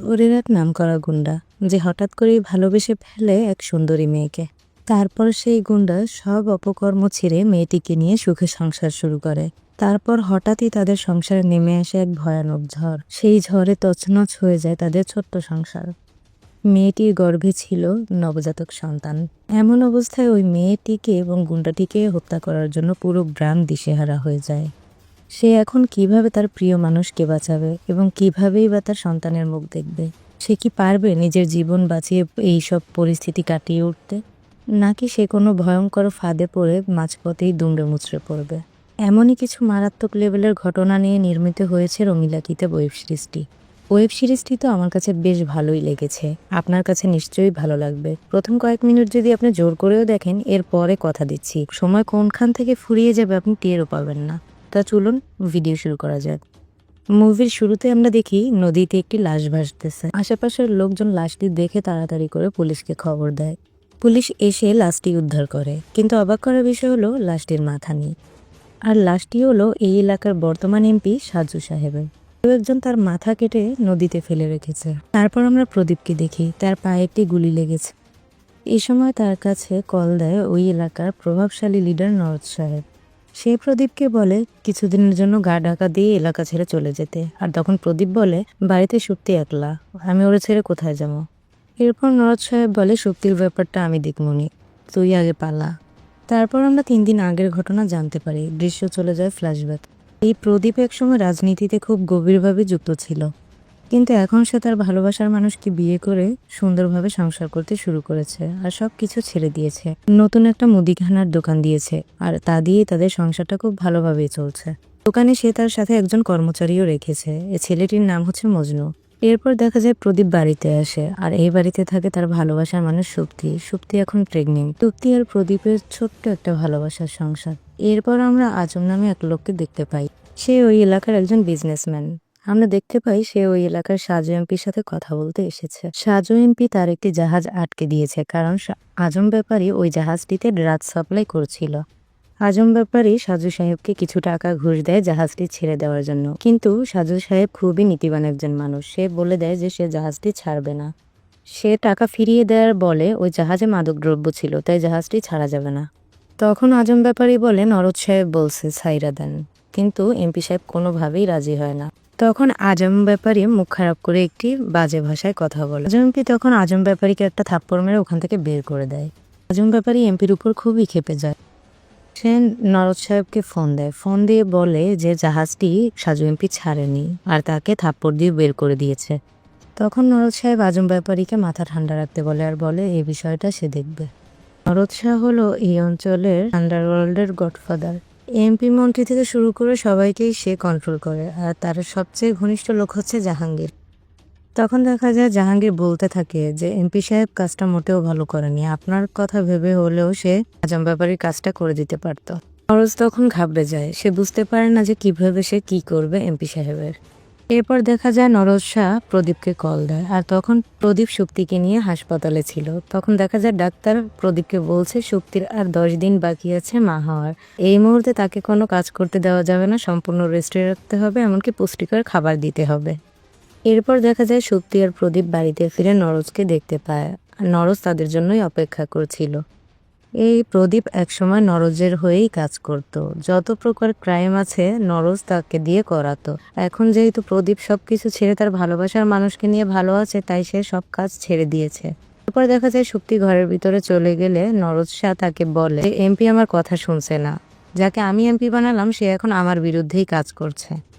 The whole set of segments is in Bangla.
ওরের এক নাম করা গুন্ডা যে হঠাৎ করেই ভালোবেসে ফেলে এক সুন্দরী মেয়েকে। তারপর সেই গুন্ডা সব অপকর্ম ছেড়ে মেয়েটিকে নিয়ে সুখে সংসার শুরু করে। তারপর হঠাৎই তাদের সংসারে নেমে আসে এক ভয়ানক ঝড়। সেই ঝড়ে তছনছ হয়ে যায় তাদের ছোট্ট সংসার। মেয়েটির গর্ভে ছিল নবজাতক সন্তান। এমন অবস্থায় ওই মেয়েটিকে এবং গুন্ডাটিকে হত্যা করার জন্য পুরো গ্রাম দিশেহারা হয়ে যায়। সে এখন কীভাবে তার প্রিয় মানুষকে বাঁচাবে এবং কিভাবেই বা তার সন্তানের মুখ দেখবে? সে কি পারবে নিজের জীবন বাঁচিয়ে এই সব পরিস্থিতি কাটিয়ে উঠতে? নাকি সে কোনো ভয়ঙ্কর ফাঁদে পড়ে মাঝপথেই দুমড়ে মুচড়ে পড়বে? এমনই কিছু মারাত্মক লেভেলের ঘটনা নিয়ে নির্মিত হয়েছে রঙিলাকিতে ওয়েব সিরিজটি। ওয়েব সিরিজটি তো আমার কাছে বেশ ভালোই লেগেছে। আপনার কাছে নিশ্চয়ই ভালো লাগবে। প্রথম কয়েক মিনিট যদি আপনি জোর করেও দেখেন এর পরে কথা দিচ্ছি। সময় কোনখান থেকে ফুরিয়ে যাবে আপনি টেরও পাবেন না। তা চলুন ভিডিও শুরু করা যাক। মুভির শুরুতে আমরা দেখি নদীতে একটি লাশ ভাসতেছে। আশেপাশের লোকজন লাশটি দেখে তাড়াতাড়ি করে পুলিশকে খবর দেয়। পুলিশ এসে লাশটি উদ্ধার করে, কিন্তু অবাক করার বিষয় হলো লাশটির মাথা নেই। আর লাশটি হলো এই এলাকার বর্তমান এমপি সাজু সাহেবের। কেউ একজন তার মাথা কেটে নদীতে ফেলে রেখেছে। তারপর আমরা প্রদীপকে দেখি, তার পায়ে একটি গুলি লেগেছে। এই সময় তার কাছে কল দেয় ওই এলাকার প্রভাবশালী লিডার নরদ সাহেব। সে প্রদীপকে বলে, কিছুদিনের জন্য গা ঢাকা দিয়ে এলাকা ছেড়ে চলে যেতে। আর তখন প্রদীপ বলে, বাড়িতে সত্যি একলা, আমি ওরে ছেড়ে কোথায় যাব? এরপর নরদ সাহেব বলে শক্তির ব্যাপারটা আমি দেখমুনি, তুই আগে পালা। তারপর আমরা তিন দিন আগের ঘটনা জানতে পারি, দৃশ্য চলে যায় ফ্ল্যাশব্যাক। এই প্রদীপ একসময় রাজনীতিতে খুব গভীরভাবে যুক্ত ছিল। কিন্তু এখন সে তার ভালোবাসার মানুষকে বিয়ে করে সুন্দরভাবে সংসার করতে শুরু করেছে আর সব কিছু ছেড়ে দিয়েছে। নতুন একটা মুদিখানার দোকান দিয়েছে আর তা দিয়েই তাদের সংসারটা খুব ভালোভাবেই চলছে। দোকানে সে তার সাথে একজন কর্মচারীও রেখেছে। এ ছেলেটির নাম হচ্ছে মজনু। এরপর দেখা যায় প্রদীপ বাড়িতে আসে আর এই বাড়িতে থাকে তার ভালোবাসার মানুষ সুপ্তি। সুপ্তি এখন প্রেগনেন্ট সুপ্তি আর প্রদীপের ছোট্ট একটা ভালোবাসার সংসার। এরপর আমরা আজম নামে এক লোককে দেখতে পাই। সে ওই এলাকার একজন বিজনেসম্যান আমরা দেখতে পাই সে ওই এলাকার সাজু এমপির সাথে কথা বলতে এসেছে। সাজু এমপি তার একটি জাহাজ আটকে দিয়েছে, কারণ আজম ব্যাপারী ওই জাহাজটিতে ড্রাগ সাপ্লাই করছিল। আজম ব্যাপারী সাজু সাহেবকে কিছু টাকা ঘুষ দেয় জাহাজটি ছেড়ে দেওয়ার জন্য। কিন্তু সাজু সাহেব খুবই নীতিবান একজন মানুষ। সে বলে দেয় যে সে জাহাজটি ছাড়বে না। সে টাকা ফিরিয়ে দেওয়ার বলে ওই জাহাজে মাদকদ্রব্য ছিল, তাই জাহাজটি ছাড়া যাবে না। তখন আজম ব্যাপারী বলে নরদ সাহেব বলছে ছাইরা দেন। কিন্তু এমপি সাহেব কোনোভাবেই রাজি হয় না। তখন আজম ব্যাপারী মুখ খারাপ করে একটি বাজে ভাষায় কথা বলে। আজম এমপি তখন আজম ব্যাপারীকে একটা থাপ্পড় মেরে ওখান থেকে বের করে দেয়। আজম ব্যাপারী এমপির উপর খুবই ক্ষেপে যায়। সে নরদ সাহেবকে ফোন দেয়। ফোন দিয়ে বলে যে জাহাজটি সাজু এমপি ছাড়েনি আর তাকে থাপ্পড় দিয়ে বের করে দিয়েছে। তখন নরদ সাহেব আজম ব্যাপারীকে মাথা ঠান্ডা রাখতে বলে আর বলে, এই বিষয়টা সে দেখবে। নরদ শাহ হলো এই অঞ্চলের আন্ডারওয়ার্ল্ডের গডফাদার এমপি মন্ত্রী থেকে শুরু করে সবাইকেই সে কন্ট্রোল করে, আর তার সবচেয়ে ঘনিষ্ঠ লোক হচ্ছে জাহাঙ্গীর। তখন দেখা যায় জাহাঙ্গীর বলতে থাকে যে এমপি সাহেব কাজটা মোটেও ভালো করেনি। আপনার কথা ভেবে হলেও সে আজম ব্যাপারীর কাজটা করে দিতে পারত। নরজ তখন ঘাবড়ে যায়। সে বুঝতে পারে না যে কীভাবে সে কি করবে এমপি সাহেবের। এরপর দেখা যায় নরজ শাহ প্রদীপকে কল দেয়। আর তখন প্রদীপ শক্তিকে নিয়ে হাসপাতালে ছিল। তখন দেখা যায় ডাক্তার প্রদীপকে বলছে শক্তির আর দশ দিন বাকি আছে মা হওয়ার। এই মুহূর্তে তাকে কোনো কাজ করতে দেওয়া যাবে না। সম্পূর্ণ রেস্টে রাখতে হবে, এমনকি পুষ্টিকর খাবার দিতে হবে। এরপর দেখা যায় শক্তি আর প্রদীপ বাড়িতে ফিরে নরজকে দেখতে পায়। আর নরজ তাদের জন্যই অপেক্ষা করছিল। এই প্রদীপ একসময় নরজের হয়েই কাজ করত। যত প্রকার ক্রাইম আছে, নরজ তাকে দিয়ে করাতো। এখন যেহেতু প্রদীপ সবকিছু ছেড়ে তার ভালোবাসার মানুষকে নিয়ে ভালো আছে, তাই সে সব কাজ ছেড়ে দিয়েছে। তারপর দেখা যায় শক্তি ঘরের ভিতরে চলে গেলে নরজ শাহ তাকে বলে, এমপি আমার কথা শুনছে না। যাকে আমি এমপি বানালাম, সে এখন আমার বিরুদ্ধেই কাজ করছে।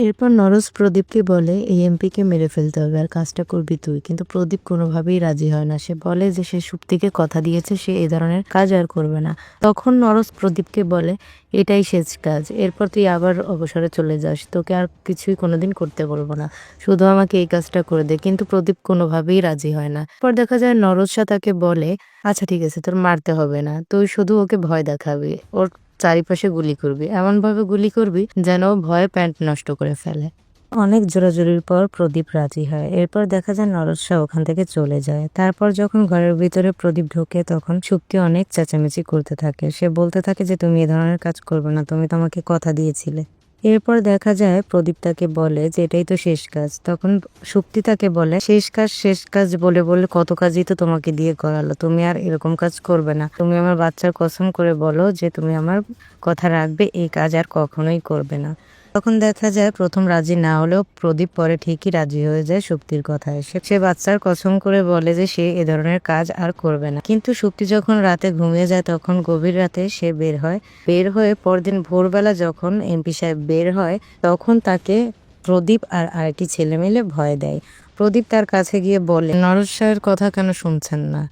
এরপর নরজ প্রদীপকে বলে, এই এমপিকে মেরে ফেলতে হবে আর কাজটা করবি তুই। কিন্তু প্রদীপ কোনোভাবেই রাজি হয় না। সে বলে যে, সে সুপ্তিকে কথা দিয়েছে, সে এই ধরনের কাজ আর করবে না। তখন নরজ প্রদীপকে বলে, এটাই শেষ কাজ। এরপর তুই আবার অবসরে চলে যাস। তোকে আর কিছুই কোনোদিন করতে বলব না। শুধু আমাকে এই কাজটা করে দে। কিন্তু প্রদীপ কোনোভাবেই রাজি হয় না। পর দেখা যায় শাহ তাকে বলে আচ্ছা ঠিক আছে, তোর মারতে হবে না। তুই শুধু ওকে ভয় দেখাবি। ওর চারিপাশে গুলি করবি। এমনভাবে গুলি করবি যেন ভয়ে প্যান্ট নষ্ট করে ফেলে। অনেক জোরাজুরির পর প্রদীপ রাজি হয়। এরপর দেখা যায় নরদ শাহ ওখান থেকে চলে যায়। তারপর যখন ঘরের ভিতরে প্রদীপ ঢোকে, তখন শক্তি অনেক চেঁচামেচি করতে থাকে। সে বলতে থাকে যে, তুমি এ ধরনের কাজ করবে না। তুমি তোমাকে কথা দিয়েছিলে। এরপর দেখা যায় প্রদীপ তাকে বলে যে, এটাই তো শেষ কাজ। তখন শক্তি তাকে বলে, শেষ কাজ শেষ কাজ বলে বলে কত কাজই তো তোমাকে দিয়ে করালো। তুমি আর এরকম কাজ করবে না। তুমি আমার বাচ্চার কসম করে বলো যে, তুমি আমার কথা রাখবে, এই কাজ আর কখনোই করবে না। তখন দেখা যায় প্রথম রাজি না হলেও প্রদীপ পরে ঠিকই রাজি হয়ে যায় সুপ্তির কথায়। সে বাচ্চার কসম করে বলে যে সে এ ধরনের কাজ আর করবে না। কিন্তু সুপ্তি যখন রাতে ঘুমিয়ে যায় তখন গভীর রাতে সে বের হয়। বের হয়ে পরদিন ভোরবেলা যখন এমপি সাহেব বের হয়, তখন তাকে প্রদীপ আর আরেকটি ছেলে মিলে ভয় দেয়। প্রদীপ তার কাছে গিয়ে বলে নরদ সাহের কথা কেন শুনছেন না?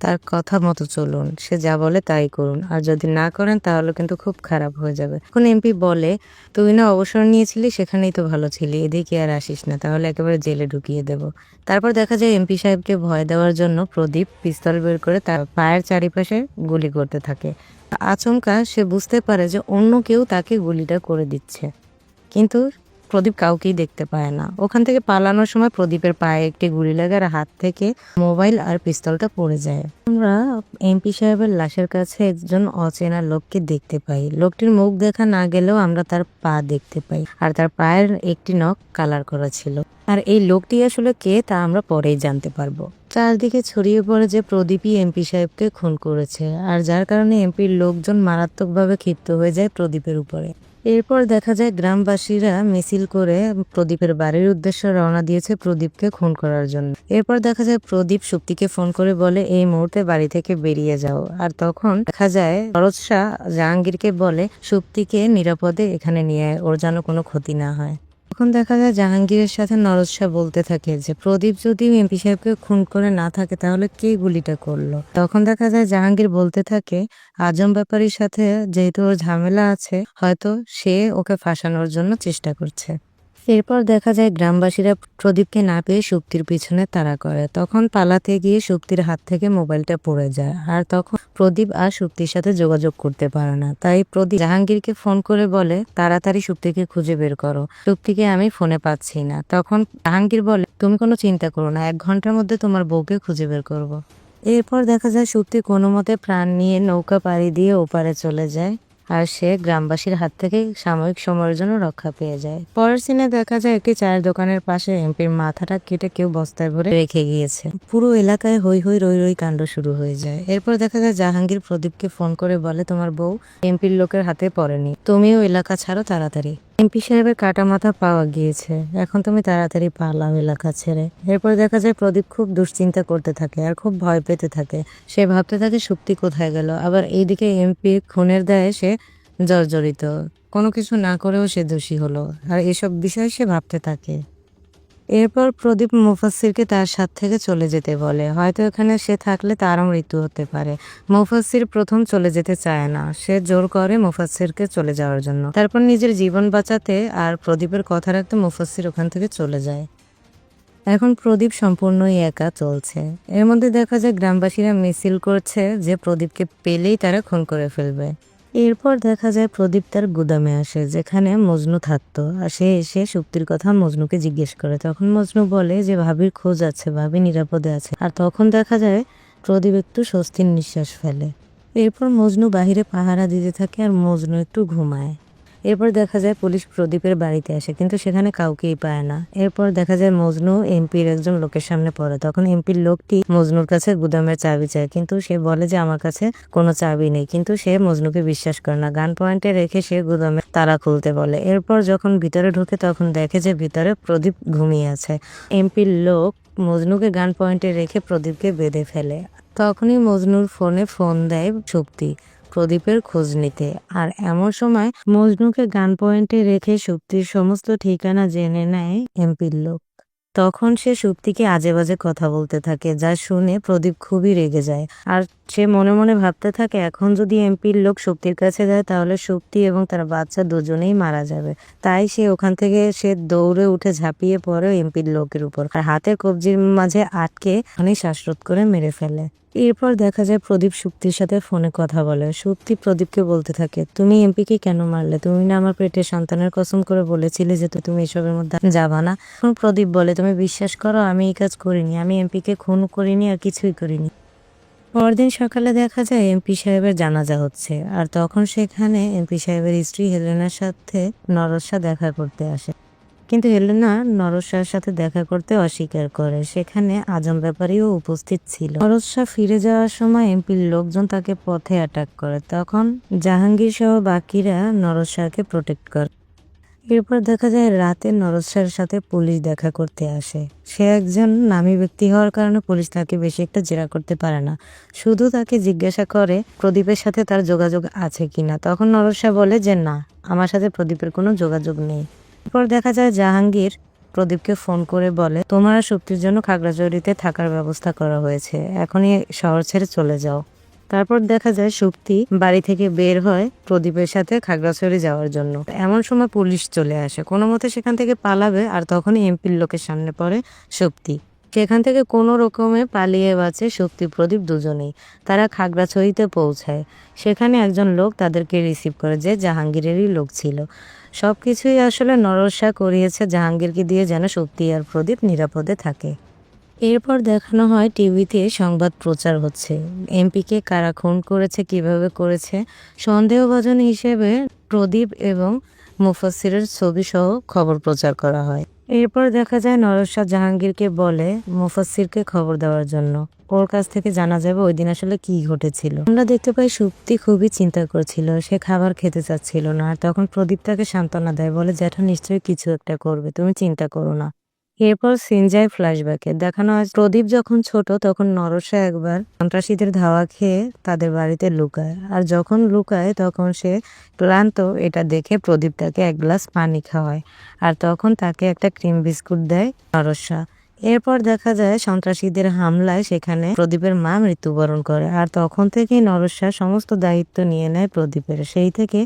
তার কথা মতো চলুন, সে যা বলে তাই করুন। আর যদি না করেন, তাহলে কিন্তু খুব খারাপ হয়ে যাবে। এখন এমপি বলে, তুই না অবসর নিয়েছিলি, সেখানেই তো ভালো ছিলি, এদিকে আর আসিস না, তাহলে একেবারে জেলে ঢুকিয়ে দেব। তারপর দেখা যায় এমপি সাহেবকে ভয় দেওয়ার জন্য প্রদীপ পিস্তল বের করে তার পায়ের চারিপাশে গুলি করতে থাকে। আচমকা, সে বুঝতে পারে যে অন্য কেউ তাকে গুলিটা করে দিচ্ছে। কিন্তু প্রদীপ কাউকেই দেখতে পায় না। ওখান থেকে পালানোর সময় প্রদীপের পায়ে একটি গুলি লাগে আর হাত থেকে মোবাইল আর পিস্তলটা পড়ে যায়। আমরা এমপি সাহেবের লাশের কাছে একজন অচেনা লোককে দেখতে পাই। লোকটির মুখ দেখা না গেলেও আমরা তার পা দেখতে পাই আর তার পায়ের একটি নখ কালার করা ছিল। আর এই লোকটি আসলে কে তা আমরা পরেই জানতে পারব। চারদিকে ছড়িয়ে পড়ে যে প্রদীপই এমপি সাহেবকে খুন করেছে আর যার কারণে এমপির লোকজন মারাত্মকভাবে ক্ষিপ্ত হয়ে যায় প্রদীপের উপরে। এরপর দেখা যায় গ্রামবাসীরা মিছিল করে প্রদীপের বাড়ির উদ্দেশ্যে রওনা দিয়েছে প্রদীপকে খুন করার জন্য। এরপর দেখা যায় প্রদীপ সুপ্তিকে ফোন করে বলে, এই মুহূর্তে বাড়ি থেকে বেরিয়ে যাও। আর তখন দেখা যায় শরৎ শাহ জাহাঙ্গীরকে বলে, সুপ্তিকে নিরাপদে এখানে নিয়ে ওর যেন কোনো ক্ষতি না হয়। তখন দেখা যায় জাহাঙ্গীরের সাথে নরজ বলতে থাকে যে, প্রদীপ যদি এমপি সাহেবকে খুন করে না থাকে, তাহলে কে গুলিটা করল? তখন দেখা যায় জাহাঙ্গীর বলতে থাকে, আজম ব্যাপারীর সাথে যেহেতু ওর ঝামেলা আছে, হয়তো সে ওকে ফাঁসানোর জন্য চেষ্টা করছে। এরপর দেখা যায় গ্রামবাসীরা প্রদীপকে না পেয়ে সুপ্তির পিছনে তাড়া করে। তখন পালাতে গিয়ে সুপ্তির হাত থেকে মোবাইলটা পড়ে যায় আর তখন প্রদীপ আর সুপ্তির সাথে যোগাযোগ করতে পারে না। তাই প্রদীপ জাহাঙ্গীরকে ফোন করে বলে, তাড়াতাড়ি সুপ্তিকে খুঁজে বের করো। সুপ্তিকে আমি ফোনে পাচ্ছি না। তখন জাহাঙ্গীর বলে, তুমি কোনো চিন্তা করো না, এক ঘণ্টার মধ্যে তোমার বউকে খুঁজে বের করব। এরপর দেখা যায় সুপ্তি কোনো মতে প্রাণ নিয়ে নৌকা পাড়ি দিয়ে ওপারে চলে যায়। আর সে গ্রামবাসীর হাত থেকে সাময়িক সময়ের জন্য রক্ষা পেয়ে যায়। পরের সিনে দেখা যায় একটি চায়ের দোকানের পাশে এমপির মাথাটা কেটে কেউ বস্তায় ভরে রেখে গিয়েছে। পুরো এলাকায় হই হই রই রই কাণ্ড শুরু হয়ে যায়। এরপর দেখা যায় জাহাঙ্গীর প্রদীপকে ফোন করে বলে, তোমার বউ এমপির লোকের হাতে পড়েনি। তুমিও এলাকা ছাড়ো তাড়াতাড়ি। এমপি সাহেবের কাটা মাথা পাওয়া গিয়েছে। এখন তুমি তাড়াতাড়ি পালাম এলাকা ছেড়ে। এরপর দেখা যায় প্রদীপ খুব দুশ্চিন্তা করতে থাকে আর খুব ভয় পেতে থাকে। সে ভাবতে থাকে সুপ্তি কোথায় গেল। আবার এইদিকে এমপি খুনের দায়ে সে জর্জরিত। কোনো কিছু না করেও সে দোষী হলো। আর এসব বিষয়ে সে ভাবতে থাকে। এরপর প্রদীপ মুফাসসিরকে তার সাথ থেকে চলে যেতে বলে। হয়তো এখানে সে থাকলে তারও মৃত্যু হতে পারে। মুফাসসির প্রথম চলে যেতে চায় না। সে জোর করে মুফাসসিরকে চলে যাওয়ার জন্য। তারপর নিজের জীবন বাঁচাতে আর প্রদীপের কথা রাখতে মুফাসসির ওখান থেকে চলে যায়। এখন প্রদীপ সম্পূর্ণই একা চলছে। এর মধ্যে দেখা যায়, গ্রামবাসীরা মিছিল করছে যে প্রদীপকে পেলেই তারা খুন করে ফেলবে। এরপর দেখা যায় প্রদীপ তার গুদামে আসে, যেখানে মজনু থাকত। আর সে এসে সুক্তির কথা মজনুকে জিজ্ঞেস করে। তখন মজনু বলে যে, ভাবির খোঁজ আছে, ভাবি নিরাপদে আছে। আর তখন দেখা যায় প্রদীপ একটু স্বস্তির নিঃশ্বাস ফেলে। এরপর মজনু বাহিরে পাহারা দিতে থাকে আর মজনু একটু ঘুমায়। এরপর দেখা যায় পুলিশ প্রদীপের বাড়িতে আসে, কিন্তু সেখানে কাউকেই পায় না। এরপর দেখা যায় মজনু এমপির একজন লোকের সামনে পড়ে। তখন এমপির লোকটি মজনুর কাছে গুদামের চাবি চায়, কিন্তু সে বলে যে আমার কাছে কোনো চাবি নেই, কিন্তু সে মজনুকে বিশ্বাস করে না। গান পয়েন্টে রেখে সে গুদামে তালা খুলতে বলে। এরপর যখন ভিতরে ঢুকে তখন দেখে যে ভিতরে প্রদীপ ঘুমিয়ে আছে। এমপির লোক মজনুকে গান পয়েন্টে রেখে প্রদীপকে বেঁধে ফেলে। তখনই মজনুর ফোনে ফোন দেয় শক্তি প্রদীপের খোঁজ নিতে। আর এমন সময় মজনুকে গান পয়েন্টে রেখে সুপ্তির সমস্ত ঠিকানা জেনে নেয় এমপির লোক। তখন সে সুপ্তিকে আজে বাজে কথা বলতে থাকে, যা শুনে প্রদীপ খুবই রেগে যায়। আর সে মনে মনে ভাবতে থাকে, এখন যদি এমপির লোক শক্তির কাছে যায়, তাহলে শক্তি এবং তার বাচ্চা দুজনেই মারা যাবে। তাই সে ওখান থেকে সে দৌড়ে উঠে ঝাঁপিয়ে পড়ে এমপির লোকের উপর। আর হাতের কবজির মাঝে আটকে অনেক শ্বাসরোধ করে মেরে ফেলে। এরপর দেখা যায় প্রদীপ সুপ্তির সাথে ফোনে কথা বলে। সুপ্তি প্রদীপকে বলতে থাকে, তুমি এমপিকে কেন মারলে? তুমি না আমার পেটে সন্তানের কসম করে বলেছিলে যে তুমি এসবের মধ্যে যাবা না? প্রদীপ বলে, তুমি বিশ্বাস করো, আমি এই কাজ করিনি। আমি এমপিকে খুন করিনি আর কিছুই করিনি। পরদিন সকালে দেখা যায় এমপি সাহেবের জানাজা হচ্ছে, আর তখন সেখানে এমপি সাহেবের স্ত্রী হেলেনার সাথে নরসা দেখা করতে আসে। কিন্তু হেলেনা নরসার সাথে দেখা করতে অস্বীকার করে। সেখানে আজম ব্যাপারীও উপস্থিত ছিল। নরসা ফিরে যাওয়ার সময় এমপির লোকজন তাকে পথে অ্যাটাক করে। তখন জাহাঙ্গীর সহ বাকিরা নরসাকে প্রোটেক্ট করে। এরপর দেখা যায় রাতে নরসার সাথে পুলিশ দেখা করতে আসে। সে একজন নামী ব্যক্তি হওয়ার কারণে পুলিশ তাকে বেশি একটা জেরা করতে পারে না। শুধু তাকে জিজ্ঞাসা করে, প্রদীপের সাথে তার যোগাযোগ আছে কিনা? তখন নরসা বলে যে, না, আমার সাথে প্রদীপের কোনো যোগাযোগ নেই। এরপর দেখা যায় জাহাঙ্গীর প্রদীপকে ফোন করে বলে, তোমার আর শক্তির জন্য খাগড়াছড়িতে থাকার ব্যবস্থা করা হয়েছে। এখনই শহর ছেড়ে চলে যাও। তারপর দেখা যায় শক্তি বাড়ি থেকে বের হয় প্রদীপের সাথে খাগড়াছড়ি যাওয়ার জন্য। এমন সময় পুলিশ চলে আসে। কোনো মতে সেখান থেকে পালাবে আর তখনই এমপির লোকের সামনে পড়ে শক্তি সেখান থেকে কোনো রকমে পালিয়ে বাঁচে শক্তি প্রদীপ দুজনেই। তারা খাগড়াছড়িতে পৌঁছায়। সেখানে একজন লোক তাদেরকে রিসিভ করে যে জাহাঙ্গীরেরই লোক ছিল। সব কিছুই আসলে নরসা করিয়েছে জাহাঙ্গীরকে দিয়ে যেন শক্তি আর প্রদীপ নিরাপদে থাকে। এরপর দেখানো হয় টিভিতে সংবাদ প্রচার হচ্ছে। এমপিকে কারা খুন করেছে, কীভাবে করেছে, সন্দেহভাজন হিসেবে প্রদীপ এবং মুফাসিরের ছবি সহ খবর প্রচার করা হয়। এরপর দেখা যায় নরসা জাহাঙ্গীরকে বলে মুফাসিরকে খবর দেওয়ার জন্য। ওর কাছ থেকে জানা যাবে ওই দিন আসলে কি ঘটেছিল। আমরা দেখতে পাই, সুপ্তি খুবই চিন্তা করছিল। সে খাবার খেতে চাচ্ছিল না। আর তখন প্রদীপ তাকে সান্ত্বনা দেয়, বলে, জ্যাঠা, নিশ্চয়ই কিছু একটা করবে। তুমি চিন্তা করো না। এরপর সিনজাই ফ্ল্যাশব্যাকে। দেখানো হয় প্রদীপ যখন ছোট, তখন নরসা একবার সন্ত্রাসীদের ধাওয়া খেয়ে তাদের বাড়িতে লুকায়। আর যখন লুকায়, তখন সে ক্লান্ত এটা দেখে প্রদীপ তাকে এক গ্লাস পানি খাওয়ায়। আর তখন তাকে একটা ক্রিম বিস্কুট দেয় নরসা। এরপর দেখা যায় সন্ত্রাসীদের হামলায় সেখানে প্রদীপের মা মৃত্যুবরণ করে। আর তখন থেকেই নরসা সমস্ত দায়িত্ব নিয়ে নেয় প্রদীপের। সেই থেকে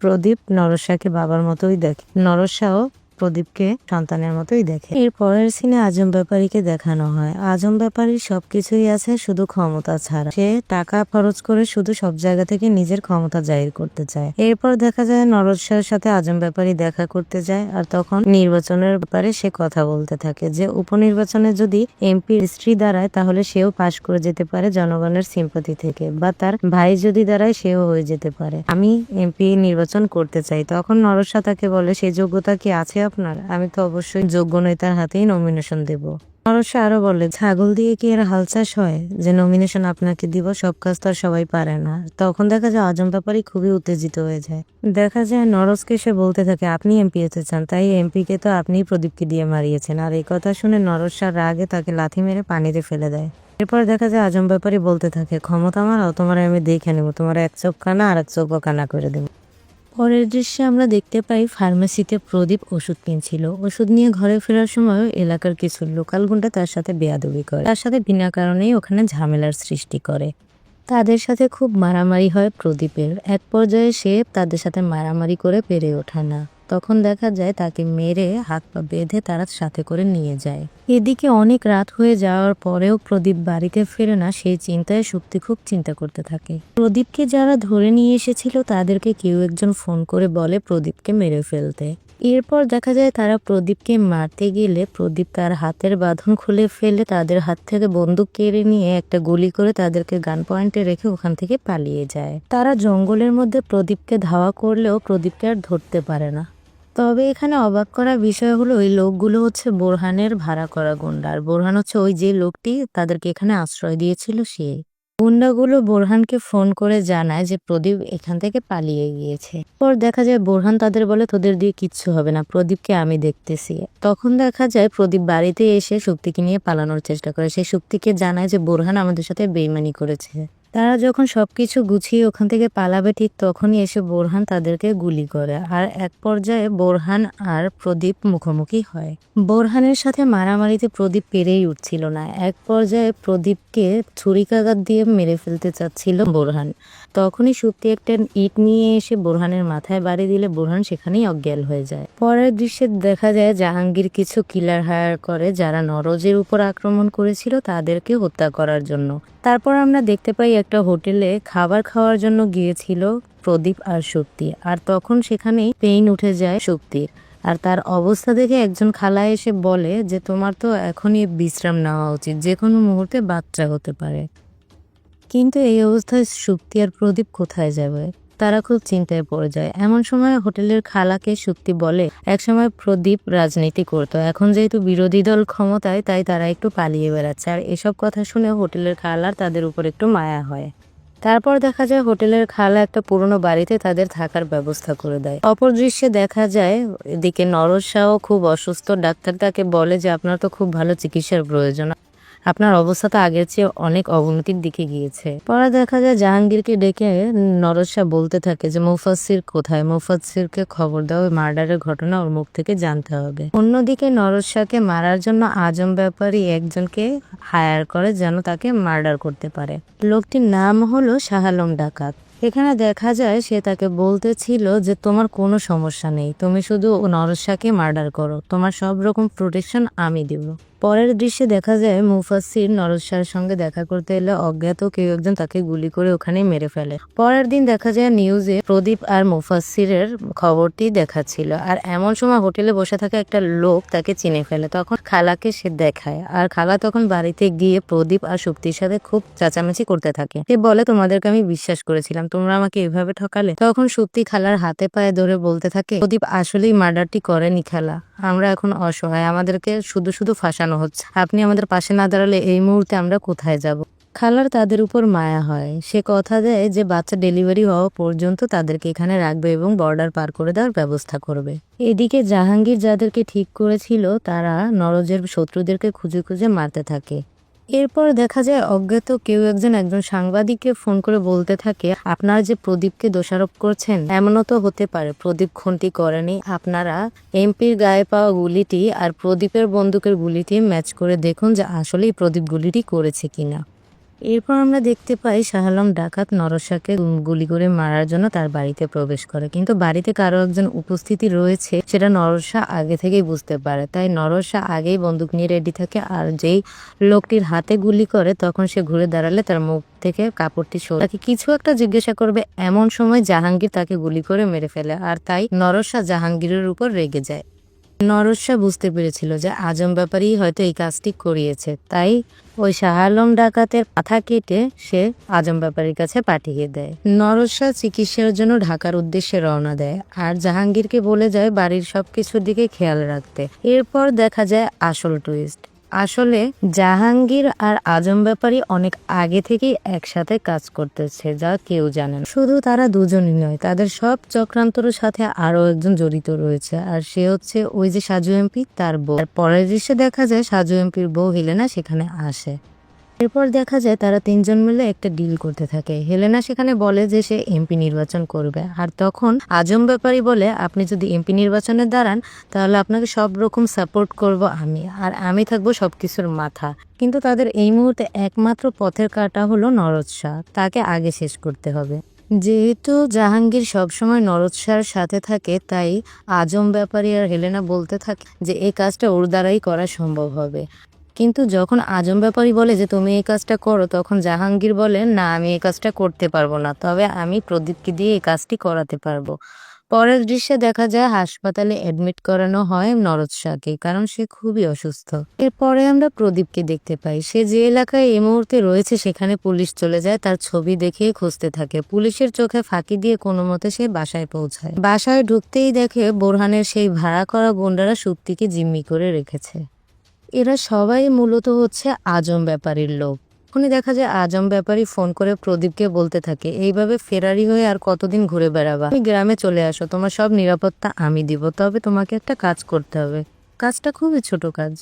প্রদীপ নরসাকে বাবার মতোই দেখে। নরসাও প্রদীপকে সন্তানের মতোই দেখে। এর পরের সিনে আজম ব্যাপারীকে দেখানো হয়। আজম ব্যাপারীর সবকিছুই আছে শুধু ক্ষমতা ছাড়া। সে টাকা খরচ করে শুধু সব জায়গা থেকে নিজের ক্ষমতা জাহির করতে চায়। এরপর দেখা যায় নরদ শাহের সাথে আজম ব্যাপারী দেখা করতে যায় আর তখন নির্বাচনের ব্যাপারে সে কথা বলতে থাকে যে, উপনির্বাচনে যদি এমপি স্ত্রী দাঁড়ায়, তাহলে সেও পাশ করে যেতে পারে জনগণের সিম্পতি থেকে। বা তার ভাই যদি দাঁড়ায়, সেও হয়ে যেতে পারে। আমি এমপি নির্বাচন করতে চাই। তখন শাহ তাকে বলে, সে যোগ্যতা কি আছে আপনার? আমি তো অবশ্যই যোগ্য নেতার হাতেই নমিনেশন দেব। নরসা আরও বলে, ছাগল দিয়ে কি এর হাল চাষ হয়? যে নমিনেশন আপনাকে দিব, সব কাজ তো আর সবাই পারে না। তখন দেখা যায় আজম ব্যাপারই খুবই উত্তেজিত হয়ে যায়। দেখা যায় নরসকে সে বলতে থাকে, আপনি এমপি হতে চান, তাই এমপি কে তো আপনিই প্রদীপকে দিয়ে মারিয়েছেন। আর এই কথা শুনে নরসার রাগে তাকে লাথি মেরে পানিতে ফেলে দেয়। এরপর দেখা যায় আজম ব্যাপারী বলতে থাকে, ক্ষমতা আমার তোমার আমি দেখে নেব, তোমার এক চোখ কানা আর এক চোখ কানা করে দেবো। পরের দৃশ্যে আমরা দেখতে পাই ফার্মেসিতে প্রদীপ ওষুধ কিনছিল। ওষুধ নিয়ে ঘরে ফেরার সময় এলাকার কিছু লোকাল গুন্ডা তার সাথে বেয়াদবি করে। তার সাথে বিনা কারণেই ওখানে ঝামেলার সৃষ্টি করে। তাদের সাথে খুব মারামারি হয় প্রদীপের। এক পর্যায়ে সে তাদের সাথে মারামারি করে পেরে ওঠে না। তখন দেখা যায় তাকে মেরে হাত পা বেঁধে তারা সাথে করে নিয়ে যায়। এদিকে অনেক রাত হয়ে যাওয়ার পরেও প্রদীপ বাড়িতে ফেরে না সেই চিন্তায় শক্তি খুব চিন্তা করতে থাকে। প্রদীপকে যারা ধরে নিয়ে এসেছিল, তাদেরকে কেউ একজন ফোন করে বলে প্রদীপকে মেরে ফেলতে। এরপর দেখা যায় তারা প্রদীপকে মারতে গেলে প্রদীপ তার হাতের বাঁধন খুলে ফেলে তাদের হাত থেকে বন্দুক কেড়ে নিয়ে একটা গুলি করে তাদেরকে গান পয়েন্টে রেখে ওখান থেকে পালিয়ে যায়। তারা জঙ্গলের মধ্যে প্রদীপকে ধাওয়া করলেও প্রদীপকে আর ধরতে পারে না। তবে এখানে অবাক করা বিষয় হলো, ওই লোকগুলো হচ্ছে বোরহানের ভাড়া করা গুন্ডা। আর বোরহান হচ্ছে ওই যে লোকটি, তাদেরকে এখানে আশ্রয় দিয়েছিল সে। গুন্ডাগুলো বোরহানকে ফোন করে জানায় যে প্রদীপ এখান থেকে পালিয়ে গিয়েছে। পর দেখা যায় বোরহান তাদের বলে, তোদের দিয়ে কিচ্ছু হবে না, প্রদীপকে আমি দেখতেছি। তখন দেখা যায় প্রদীপ বাড়িতে এসে শক্তিকে নিয়ে পালানোর চেষ্টা করে। সেই শক্তিকে জানায় যে বোরহান আমাদের সাথে বেইমানি করেছে। তারা যখন সব কিছু গুছিয়ে ওখান থেকে পালাবে ঠিক তখনই এসে বোরহান তাদেরকে গুলি করে। আর এক পর্যায়ে বোরহান আর প্রদীপ মুখোমুখি হয়। বোরহানের সাথে মারামারিতে প্রদীপ পেরেই উঠছিল না। এক পর্যায়ে প্রদীপকে ছুরিকাঘাত দিয়ে মেরে ফেলতে চাচ্ছিল বোরহান। তখনই সত্যি একটা ইট নিয়ে এসে বোরহানের মাথায় বাড়ি দিলে বোরহান সেখানেই অজ্ঞাল হয়ে যায়। পরের দৃশ্যে দেখা যায় জাহাঙ্গীর কিছু কিলার হায়ার করে যারা নরজের উপর আক্রমণ করেছিল তাদেরকে হত্যা করার জন্য। তারপর আমরা দেখতে পাই একটা হোটেলে খাবার খাওয়ার জন্য গিয়েছিল প্রদীপ আর শক্তি আর তখন সেখানেই পেইন উঠে যায় শক্তির আর তার অবস্থা দেখে একজন খালা এসে বলে যে, তোমার তো এখনই বিশ্রাম নেওয়া উচিত। যে কোনো মুহূর্তে বাচ্চা হতে পারে। কিন্তু এই অবস্থায় সুক্তি আর প্রদীপ কোথায় যাবে? তারা খুব চিন্তায় পড়ে যায়। এমন সময় হোটেলের খালাকে সুক্তি বলে, একসময় প্রদীপ রাজনীতি করত। এখন যেহেতু বিরোধী দল ক্ষমতায়, তাই তারা একটু পালিয়ে বেড়াচ্ছে। আর এসব কথা শুনে হোটেলের খালার তাদের উপর একটু মায়া হয়। তারপর দেখা যায় হোটেলের খালা একটা পুরনো বাড়িতে তাদের থাকার ব্যবস্থা করে দেয়। অপর দৃশ্যে দেখা যায়, এদিকে নরদ শাহ খুব অসুস্থ। ডাক্তার তাকে বলে যে, আপনার তো খুব ভালো চিকিৎসার প্রয়োজন। আপনার অবস্থা তো আগের চেয়ে অনেক অবনতির দিকে গিয়েছে। পরে দেখা যায় জাহাঙ্গীরকে ডেকে শাহ বলতে থাকে যে মুফাসির কোথায়? মুফাসিরকে খবর দাও মার্ডারের ঘটনা ওর মুখ থেকে জানতে হবে। অন্যদিকে নরদ শাহকে মারার জন্য আজম ব্যাপারী একজনকে হায়ার করে যেন তাকে মার্ডার করতে পারে। লোকটির নাম হলো শাহ আলম ডাকাত। এখানে দেখা যায় সে তাকে বলতেছিল যে, তোমার কোনো সমস্যা নেই, তুমি শুধু নরসাকে মার্ডার করো, তোমার সব রকম প্রোটেকশন আমি দিব। পরের দৃশ্যে দেখা যায় মুফাসির নরসার সঙ্গে দেখা করতে এলে অজ্ঞাত কেউ একজন তাকে গুলি করে ওখানে মেরে ফেলে। পরের দিন দেখা যায় নিউজে প্রদীপ আর মুফাসিরের খবরটি দেখাচ্ছিল আর এমন সময় হোটেলে বসে থাকা একটা লোক তাকে চিনে ফেলে। তখন খালাকে সে দেখায় আর খালা তখন বাড়িতে গিয়ে প্রদীপ আর শক্তির সাথে খুব চেঁচামেচি করতে থাকে। সে বলে, তোমাদেরকে আমি বিশ্বাস করেছিলাম, তোমরা আমাকে এভাবে ঠকালে? তখন সত্যি খালার হাতে পায়ে ধরে বলতে থাকে, প্রদীপ আসলেই মার্ডারটি করেনি খালা। আমরা এখন অসহায়, আমাদেরকে শুধু শুধু ফাঁসানো হচ্ছে। আপনি আমাদের পাশে না দাঁড়ালে এই মুহূর্তে আমরা কোথায় যাব? খালার তাদের উপর মায়া হয়। সে কথা দেয় যে, বাচ্চা ডেলিভারি হওয়া পর্যন্ত তাদেরকে এখানে রাখবে এবং বর্ডার পার করে দেওয়ার ব্যবস্থা করবে। এদিকে জাহাঙ্গীর যাদেরকে ঠিক করেছিল, তারা নরজের শত্রুদেরকে খুঁজে খুঁজে মারতে থাকে। এরপর দেখা যায় অজ্ঞাত কেউ একজন একজন সাংবাদিককে ফোন করে বলতে থাকে, আপনারা যে প্রদীপকে দোষারোপ করছেন, এমনও তো হতে পারে। প্রদীপ খুনটি করেনি। আপনারা এমপির গায়ে পাওয়া গুলিটি আর প্রদীপের বন্দুকের গুলিটি ম্যাচ করে দেখুন যে আসলেই প্রদীপ গুলিটি করেছে কিনা। এরপর আমরা দেখতে পাই শাহালম ডাকাত নরসাকে গুলি করে মারার জন্য তার বাড়িতে প্রবেশ করে। কিন্তু বাড়িতে কারও একজন উপস্থিতি রয়েছে, সেটা নরসা আগে থেকেই বুঝতে পারে। তাই নরসা আগেই বন্দুক নিয়ে রেডি থাকে আর যেই লোকটির হাতে গুলি করে, তখন সে ঘুরে দাঁড়ালে তার মুখ থেকে কাপড়টি সরে। তাকে কিছু একটা জিজ্ঞাসা করবে, এমন সময় জাহাঙ্গীর তাকে গুলি করে মেরে ফেলে। আর তাই নরসা জাহাঙ্গীরের উপর রেগে যায়। নরসা বুঝতে পেরেছিল যে আজম ব্যাপারই হয়তো এই কাজটি করিয়েছে। তাই ওই শাহ আলম ডাকাতের মাথা কেটে সে আজম ব্যাপারীর কাছে পাঠিয়ে দেয়। নরসা চিকিৎসার জন্য ঢাকার উদ্দেশ্যে রওনা দেয় আর জাহাঙ্গীরকে বলে যায় বাড়ির সবকিছুর দিকে খেয়াল রাখতে। এরপর দেখা যায় আসল টুইস্ট আসলে জাহাঙ্গীর আর আজম ব্যাপারী অনেক আগে থেকেই একসাথে কাজ করতেছে যা কেউ জানে না। শুধু তারা দুজনই নয়, তাদের সব চক্রান্তর সাথে আরও একজন জড়িত রয়েছে, আর সে হচ্ছে ওই যে সাজু এমপি, তার বউ। পরের দৃশ্যে দেখা যায় সাজু এমপির বউ হিলেনা সেখানে আসে। এরপর দেখা যায় তারা তিনজন মিলে একটা ডিল করতে থাকে। হেলেনা সেখানে বলে যে সে এমপি নির্বাচন করবে। আর তখন আজম ব্যাপারী বলে, আপনি যদি এমপি নির্বাচনে দাঁড়ান, তাহলে আপনাকে সব রকম সাপোর্ট করব আমি। আর আমি থাকব সব কিছুর মাথা। কিন্তু তাদের এই মুহূর্তে একমাত্র পথের কাটা হলো নরদ শাহ। তাকে আগে শেষ করতে হবে। যেহেতু জাহাঙ্গীর সবসময় নরদ শাহর সাথে থাকে, তাই আজম ব্যাপারী আর হেলেনা বলতে থাকে যে, এই কাজটা ওর দ্বারাই করা সম্ভব হবে। কিন্তু যখন আজম ব্যাপারী বলে যে, তুমি এই কাজটা করো, তখন জাহাঙ্গীর বলে না, আমি এই কাজটা করতে পারব না। তবে আমি প্রদীপকে দিয়ে এই কাজটি করাতে পারব। পরের দৃশ্যে দেখা যায়, হাসপাতালে অ্যাডমিট করানো হয় নরদ শাহকে, কারণ সে খুবই অসুস্থ। এরপরে আমরা প্রদীপকে দেখতে পাই। সে যে এলাকায় এই মুহূর্তে রয়েছে, সেখানে পুলিশ চলে যায়, তার ছবি দেখে খুঁজতে থাকে। পুলিশের চোখে ফাঁকি দিয়ে কোনো মতে সে বাসায় পৌঁছায়। বাসায় ঢুকতেই দেখে বোরহানের সেই ভাড়া করা গুন্ডারা সুপ্তিকে জিম্মি করে রেখেছে। এরা সবাই মূলত হচ্ছে আজম ব্যাপারীর লোক। এখনই দেখা যায় আজম ব্যাপারী ফোন করে প্রদীপকে বলতে থাকে, এইভাবে ফেরারি হয়ে আর কতদিন ঘুরে বেড়াবা? তুমি গ্রামে চলে আসো, তোমার সব নিরাপত্তা আমি দিব, তবে তোমাকে একটা কাজ করতে হবে। কাজটা খুবই ছোট কাজ।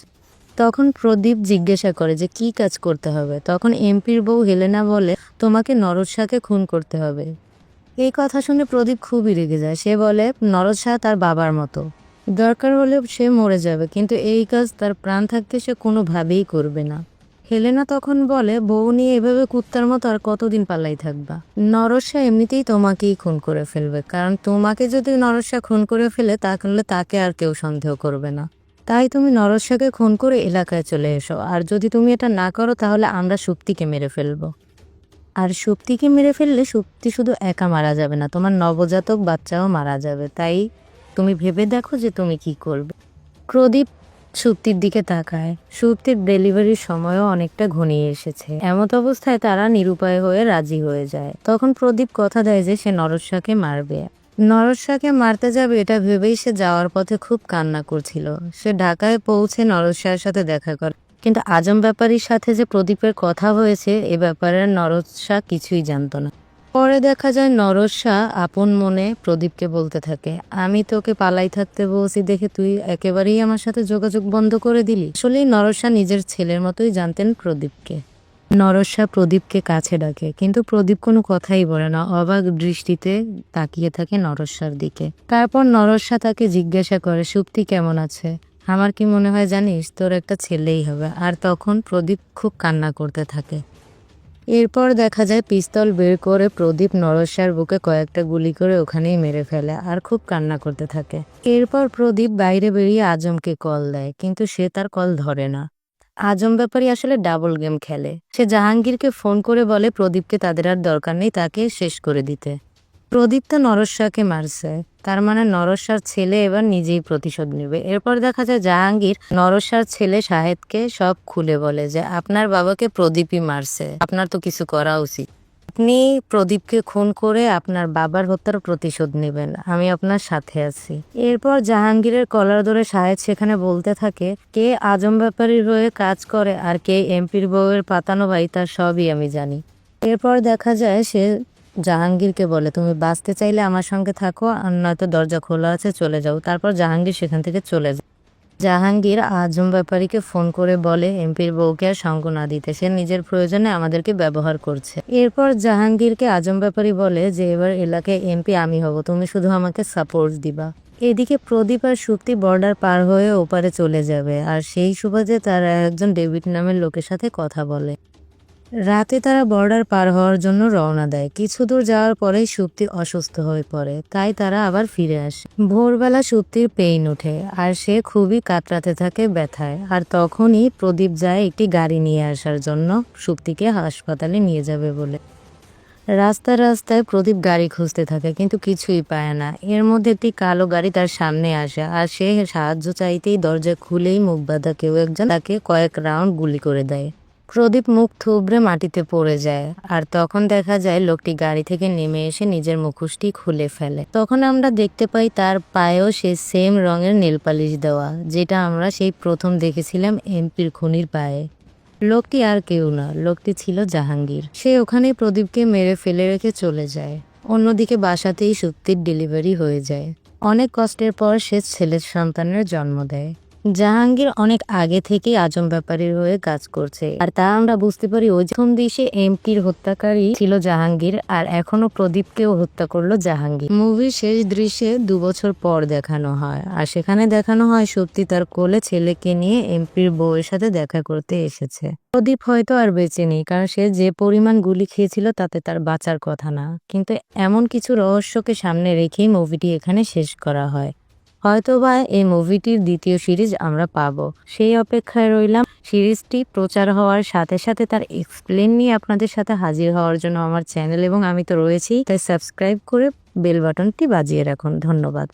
তখন প্রদীপ জিজ্ঞাসা করে যে, কি কাজ করতে হবে? তখন এমপির বউ হেলেনা বলে, তোমাকে নরদ শাহকে খুন করতে হবে। এই কথা শুনে প্রদীপ খুবই রেগে যায়। সে বলে, নরদ শাহ তার বাবার মতো। দরকার হলে সে মরে যাবে, কিন্তু এই কাজ তার প্রাণ থাকতে সে কোনোভাবেই করবে না। হেলেনা তখন বলে, বউ নিয়ে এভাবে কুত্তার মতো আর কতদিন পাল্লাই থাকবা? নরসা এমনিতেই তোমাকেই খুন করে ফেলবে, কারণ তোমাকে যদি নরসা খুন করে ফেলে, তাহলে তাকে আর কেউ সন্দেহ করবে না। তাই তুমি নরসাকে খুন করে এলাকায় চলে এসো, আর যদি তুমি এটা না করো, তাহলে আমরা সুপ্তিকে মেরে ফেলব। আর সুপ্তিকে মেরে ফেললে সুপ্তি শুধু একা মারা যাবে না, তোমার নবজাতক বাচ্চাও মারা যাবে, তাই তুমি ভেবে দেখো যে তুমি কি করবে। প্রদীপ সুপ্তির দিকে তাকায়। সুপ্তির ডেলিভারির সময়ও অনেকটা ঘনিয়ে এসেছে। এমত অবস্থায় তারা নিরুপায় হয়ে রাজি হয়ে যায়। তখন প্রদীপ কথা দেয় যে সে নরসাকে মারবে। নরসাকে মারতে যাবে এটা ভেবেই সে যাওয়ার পথে খুব কান্না করছিল। সে ঢাকায় পৌঁছে নরসার সাথে দেখা করে কিন্তু আজম ব্যাপারীর সাথে যে প্রদীপের কথা হয়েছে, এ ব্যাপারে নরসা কিছুই জানতো না। পরে দেখা যায় নরসা আপন মনে প্রদীপকে বলতে থাকে, আমি তোকে পালাই থাকতে বলছি, দেখে তুই একেবারেই আমার সাথে যোগাযোগ বন্ধ করে দিলি। আসলেই নরসা নিজের ছেলের মতোই জানতেন প্রদীপকে। নরসা প্রদীপকে কাছে ডাকে, কিন্তু প্রদীপ কোনো কথাই বলে না, অবাক দৃষ্টিতে তাকিয়ে থাকে নরসার দিকে। তারপর নরসা তাকে জিজ্ঞাসা করে, সুপ্তি কেমন আছে? আমার কি মনে হয় জানিস, তোর একটা ছেলেই হবে। আর তখন প্রদীপ খুব কান্না করতে থাকে। এরপর দেখা যায় পিস্তল বের করে প্রদীপ নরসার বুকে কয়েকটা গুলি করে ওখানেই মেরে ফেলে আর খুব কান্না করতে থাকে। এরপর প্রদীপ বাইরে বেরিয়ে আজমকে কল দেয়, কিন্তু সে তার কল ধরে না। আজম ব্যাপারী আসলে ডাবল গেম খেলে। সে জাহাঙ্গীরকে ফোন করে বলে, প্রদীপকে তাদের আর দরকার নেই, তাকে শেষ করে দিতে। প্রদীপ তো নরসাকে মারছে। তার মানে নরসার ছেলে এবার নিজেই প্রতিশোধ নেবে। এরপর দেখা যায় জাহাঙ্গীর নরসার ছেলে শাহেদকে সব খুলে বলে যে, আপনার বাবাকে প্রদীপই মারছে, আপনার তো কিছু করা উচিত। আপনি প্রদীপকে খুন করে আপনার বাবার হত্যার প্রতিশোধ নেবেন, আমি আপনার সাথে আছি। এরপর জাহাঙ্গীরের কলার ধরে শাহেদ সেখানে বলতে থাকে, কে আজম ব্যাপারীর হয়ে কাজ করে আর কে এমপির বউয়ের পাতানো ভাই, তার সবই আমি জানি। এরপর দেখা যায় সে জাহাঙ্গীরকে বলে, তুমি বাঁচতে চাইলে আমার সঙ্গে থাকো, আর নয়তো দরজা খোলা আছে, চলে যাও। তারপর জাহাঙ্গীর সেখান থেকে চলে যায়। জাহাঙ্গীর আজম ব্যাপারীকে ফোন করে বলে, এমপির বউকে আর সঙ্গ না দিতে, সে নিজের প্রয়োজনে আমাদেরকে ব্যবহার করছে। এরপর জাহাঙ্গীরকে আজম ব্যাপারী বলে যে, এবার এলাকায় এমপি আমি হব, তুমি শুধু আমাকে সাপোর্ট দিবা। এদিকে প্রদীপ আর শক্তি বর্ডার পার হয়ে ওপারে চলে যাবে, আর সেই সুবাদে তারা একজন ডেভিড নামের লোকের সাথে কথা বলে। রাতে তারা বর্ডার পার হওয়ার জন্য রওনা দেয়। কিছু দূর যাওয়ার পরেই সুপ্তি অসুস্থ হয়ে পড়ে, তাই তারা আবার ফিরে আসে। ভোরবেলা সুপ্তির পেইন ওঠে আর সে খুবই কাতরাতে থাকে ব্যথায়। আর তখনই প্রদীপ যায় একটি গাড়ি নিয়ে আসার জন্য সুপ্তিকে হাসপাতালে নিয়ে যাবে বলে। রাস্তায় রাস্তায় প্রদীপ গাড়ি খুঁজতে থাকে কিন্তু কিছুই পায় না। এর মধ্যে একটি কালো গাড়ি তার সামনে আসে আর সে সাহায্য চাইতেই দরজা খুলেই মুখ বাঁধা কেউ একজন তাকে কয়েক রাউন্ড গুলি করে দেয়। প্রদীপ মুখ থুবড়ে মাটিতে পড়ে যায়। আর তখন দেখা যায় লোকটি গাড়ি থেকে নেমে এসে নিজের মুখোশটি খুলে ফেলে। তখন আমরা দেখতে পাই তার পায়েও সে সেম রঙের নেল পালিশ দেওয়া, যেটা আমরা সেই প্রথম দেখেছিলাম এমপির খুনির পায়ে। লোকটি আর কেউ না, লোকটি ছিল জাহাঙ্গীর। সে ওখানে প্রদীপকে মেরে ফেলে রেখে চলে যায়। অন্যদিকে বাসাতেই সত্যির ডেলিভারি হয়ে যায়। অনেক কষ্টের পর সে ছেলের সন্তানের জন্ম দেয়। জাহাঙ্গীর অনেক আগে থেকেই আজম ব্যাপারীর হয়ে কাজ করছে। আর তা আমরা বুঝতে পারি, ওই প্রথম দেশে এমপির হত্যাকারী ছিল জাহাঙ্গীর, আর এখনও প্রদীপকেও হত্যা করল জাহাঙ্গীর। মুভির শেষ দৃশ্যে দু বছর পর দেখানো হয়, আর সেখানে দেখানো হয় সত্যি তার কোলে ছেলেকে নিয়ে এমপির বউয়ের সাথে দেখা করতে এসেছে। প্রদীপ হয়তো আর বেঁচে নেই, কারণ সে যে পরিমাণ গুলি খেয়েছিল তাতে তার বাঁচার কথা না। কিন্তু এমন কিছু রহস্যকে সামনে রেখেই মুভিটি এখানে শেষ করা হয়। হয়তোবা এই মুভিটির দ্বিতীয় সিরিজ আমরা পাব। সেই অপেক্ষায় রইলাম। সিরিজটি প্রচার হওয়ার সাথে সাথে তার এক্সপ্লেন নিয়ে আপনাদের সাথে হাজির হওয়ার জন্য আমার চ্যানেল এবং আমি তো রয়েছি। তাই সাবস্ক্রাইব করে বেল বাটনটি বাজিয়ে রাখুন। ধন্যবাদ।